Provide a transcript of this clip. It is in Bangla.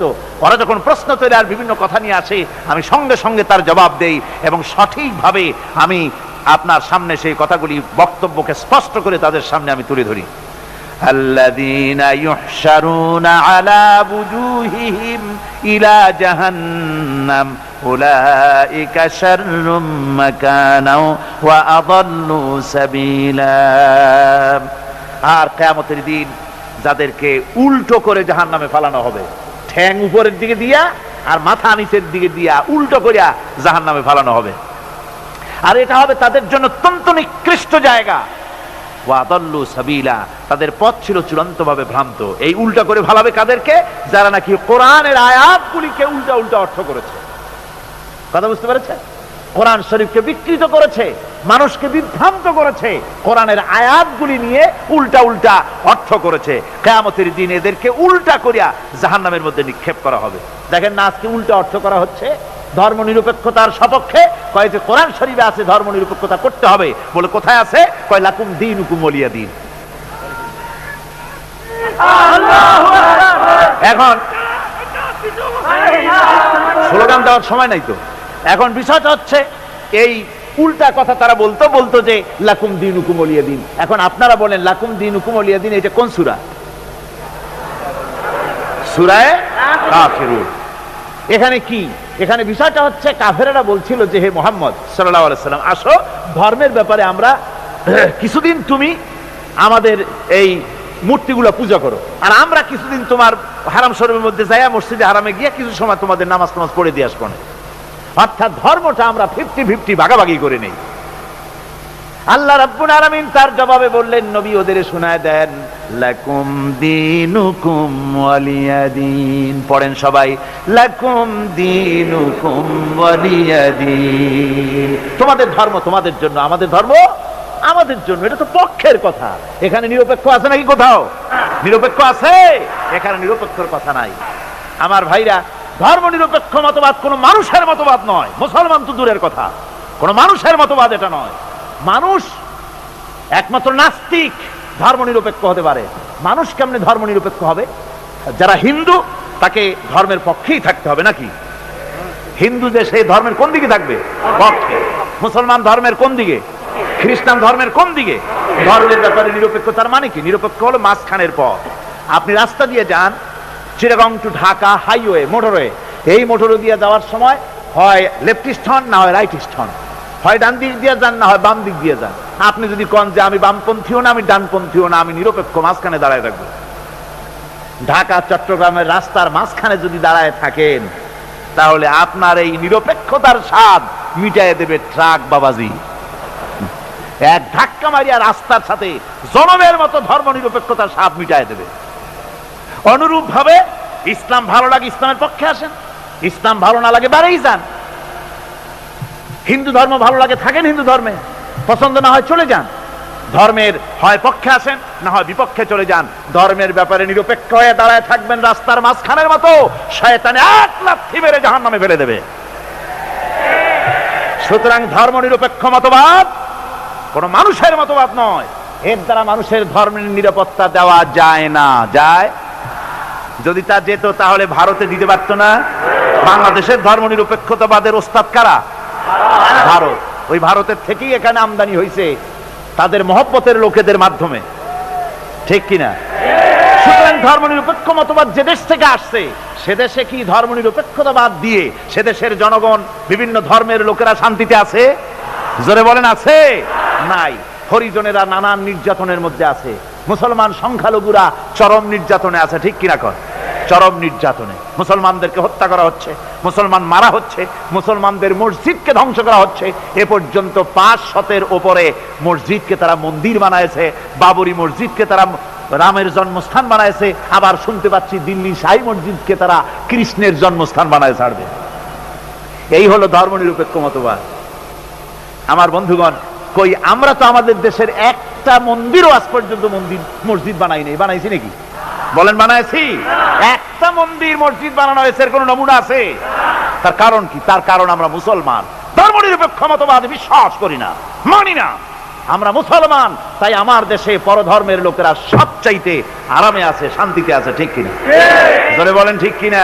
তো ওরা যখন প্রশ্ন তৈরি আর বিভিন্ন কথা নিয়ে আসে আমি সঙ্গে সঙ্গে তার জবাব দেই এবং সঠিকভাবে আমি আপনার সামনে সেই কথাগুলি বক্তব্যকে স্পষ্ট করে তাদের সামনে আমি তুলে ধরি الذين يحشرون على وجوههم إلى جهنم أولئك شر مكانا وأضل سبيلا আর কেয়ামতের দিন যাদেরকে উল্টো করে জাহান্নামে ফালানো হবে ঠ্যাং উপরের দিকে দিয়া আর মাথা নিচের দিকে দিয়া উল্টো করিয়া জাহান নামে ফালানো হবে। আর এটা হবে তাদের জন্য অত্যন্ত নিকৃষ্ট জায়গা। ওয়াদল্লু সাবিলা, তাদের পথ ছিল চূড়ান্ত ভাবে ভ্রান্ত। এই উল্টা করে ভালাবে কাদেরকে? যারা নাকি কোরআনের আয়াতগুলিকে উল্টা উল্টা অর্থ করেছে। কথা বুঝতে পেরেছে কোরআন শরীফকে বিকৃত করেছে মানুষকে বিভ্রান্ত করেছে কোরআনের আয়াতগুলি নিয়ে উল্টা উল্টা অর্থ করেছে। কেয়ামতের দিন এদেরকে উল্টা করিয়া জাহান্নামের মধ্যে নিক্ষেপ করা হবে। দেখেন না আজকে উল্টা অর্থ করা হচ্ছে? ধর্ম নিরপেক্ষতার সপক্ষে কয় যে কোরআন শরীফে আছে ধর্ম নিরপেক্ষতা করতে হবে বলে কোথায় আছে? কয় লাকুম দিন হুকুম বলিয়া দিন। এখন স্লোগান দেওয়ার সময় নাই তো? এখন বিষয়টা হচ্ছে, এই উল্টা কথা তারা বলতো বলতো যে, লাকুম দিন হুকুম অলিয়া দিন এখন আপনারা বলেন, লাকুম দিন হুকুম অলিয়া দিন এটা কোন সুরা? এখানে কি? এখানে বিষয়টা হচ্ছে, কাফেরেরা বলছিল যে, হে মোহাম্মদ আলাইসাল্লাম আসো, ধর্মের ব্যাপারে আমরা, কিছুদিন তুমি আমাদের এই মূর্তিগুলো পূজা করো। আর আমরা কিছুদিন তোমার হারাম শরীফের মধ্যে যাইয়া মসজিদে হারামে গিয়ে কিছু সময় তোমাদের নামাজ টামাজ পড়ে দিয়ে আসব না। অর্থাৎ ধর্মটা আমরা ফিফটি ফিফটি ভাগাভাগি করে নেই। আল্লাহ রাব্বুল আলামিন তার জবাবে বললেন, নবী ওদের শোনায় দেন, লাকুম দিনুকুম ওয়ালিয়াদিন। পড়েন সবাই, লাকুম দিনুকুম ওয়ালিয়াদিন। তোমাদের ধর্ম তোমাদের জন্য, আমাদের ধর্ম আমাদের জন্য, এটা তো পক্ষের কথা। এখানে নিরপেক্ষ আছে নাকি কোথাও? নিরপেক্ষ আছে? এখানে নিরপেক্ষর কথা নাই। আমার ভাইরা ধর্ম নিরপেক্ষ মতবাদ কোন মানুষের মতবাদ নয়। মুসলমান তো দূরের কথা। কোন মানুষের মতবাদ এটা নয়। মানুষ একমাত্র নাস্তিক ধর্ম নিরপেক্ষ হতে পারে। মানুষ কেমনে ধর্ম নিরপেক্ষ হবে? যারা হিন্দু, তাকে ধর্মের পক্ষেই থাকতে হবে নাকি? হিন্দু দেশে ধর্মের কোন দিকে থাকবে? পক্ষে। মুসলমান ধর্মের কোন দিকে? খ্রিস্টান ধর্মের কোন দিকে? ধর্মের ব্যাপারে নিরপেক্ষতার মানে কি? নিরপেক্ষ হলো মাঝখানের পথ। আপনি রাস্তা দিয়ে যান Chittagong to Dhaka highway motorway এই মোটর দিয়ে যাওয়ার সময় হয় লেফটিস্ট হন, না হয় রাইটিস্ট হন। হয় ডান দিক দিয়ে যান, না হয় বাম দিক দিয়ে যান। আপনি যদি কন যে আমি বামপন্থীও না আমি ডানপন্থীও না আমি নিরপেক্ষ মাঝখানে দাঁড়ায় থাকব। ঢাকা, চট্টগ্রামের রাস্তার মাঝখানে যদি দাঁড়ায় থাকেন, তাহলে আপনার এই নিরপেক্ষতার স্বাদ মিটাই দেবে ট্রাক বাবাজি। এক ধাক্কা মারিয়া রাস্তার সাথে জনমের মতো ধর্ম নিরপেক্ষতার স্বাদ মিটাই দেবে। অনুরূপ ভাবে ইসলাম ভালো লাগে ইসলামের পক্ষে আসেন, ইসলাম ভালো না লাগে বাড়েই যান। হিন্দু ধর্ম ভালো লাগে থাকেন হিন্দু ধর্মে, পছন্দ না হয় চলে যান। ধর্মের হয় পক্ষে আসেন, না হয় বিপক্ষে চলে যান। ধর্মের ব্যাপারে নিরপেক্ষ হয়ে দাঁড়ায় থাকবেন রাস্তার মাঝখানের মতো, শয়তানে এক লাথি মেরে জাহান নামে ফেলে দেবে। সুতরাং ধর্ম নিরপেক্ষ মতবাদ কোন মানুষের মতবাদ নয়। এর দ্বারা মানুষের ধর্মের নিরাপত্তা দেওয়া যায় না, যায় যদি তা যেত, তাহলে ভারতে দিতে পারতো না। বাংলাদেশের ধর্ম নিরপেক্ষতাবাদের ওস্তাদ কারা? ভারত। ওই ভারতের থেকেই এখানে আমদানি হয়েছে তাদের মহব্বতের লোকেদের মাধ্যমে। ঠিক কিনা সুতরাং ধর্ম নিরপেক্ষ মতবাদ যে দেশ থেকে আসছে, সে দেশে কি ধর্ম নিরপেক্ষতাবাদ দিয়ে সে দেশের জনগণ বিভিন্ন ধর্মের লোকেরা শান্তিতে আছে? জোরে বলেন, আছে? নাই। হরিজনেরা নানান নির্যাতনের মধ্যে আছে। মুসলমান সংখ্যালঘুরা চরম নির্যাতনে আছে, ঠিক কিনা? কর চরম নির্যাতনে। মুসলমানদেরকে হত্যা করা হচ্ছে, মুসলমান মারা হচ্ছে, মুসলমানদের মসজিদকে ধ্বংস করা হচ্ছে। এ পর্যন্ত পাঁচ শতের ওপরে মসজিদকে তারা মন্দির বানায়ছে বাবরি মসজিদকে তারা রামের জন্মস্থান বানায়ছে আবার শুনতে পাচ্ছি দিল্লি সাই মসজিদকে তারা কৃষ্ণের জন্মস্থান বানায় ছাড়বে। এই হলো ধর্ম নিরপেক্ষ মতবাদ আমার বন্ধুগণ, কই, আমরা তো আমাদের দেশের একটা মন্দিরও আজ পর্যন্ত মন্দির, মসজিদ বানাই নাই, বানাইছি নাকি? বলেন বানাইছি। একটা মন্দির মসজিদ বানানো হয়েছে এর কোন নমুনা আছে? তার কারণ কি? তার কারণ আমরা মুসলমান। ধর্ম নিরপেক্ষ মতবাদ বিশ্বাস করি না মানি না। আমরা মুসলমান তাই আমার দেশে পরধর্মের লোকেরা সবচাইতে আরামে আছে শান্তিতে আছে ঠিক কিনা? ধরে বলেন ঠিক কিনা?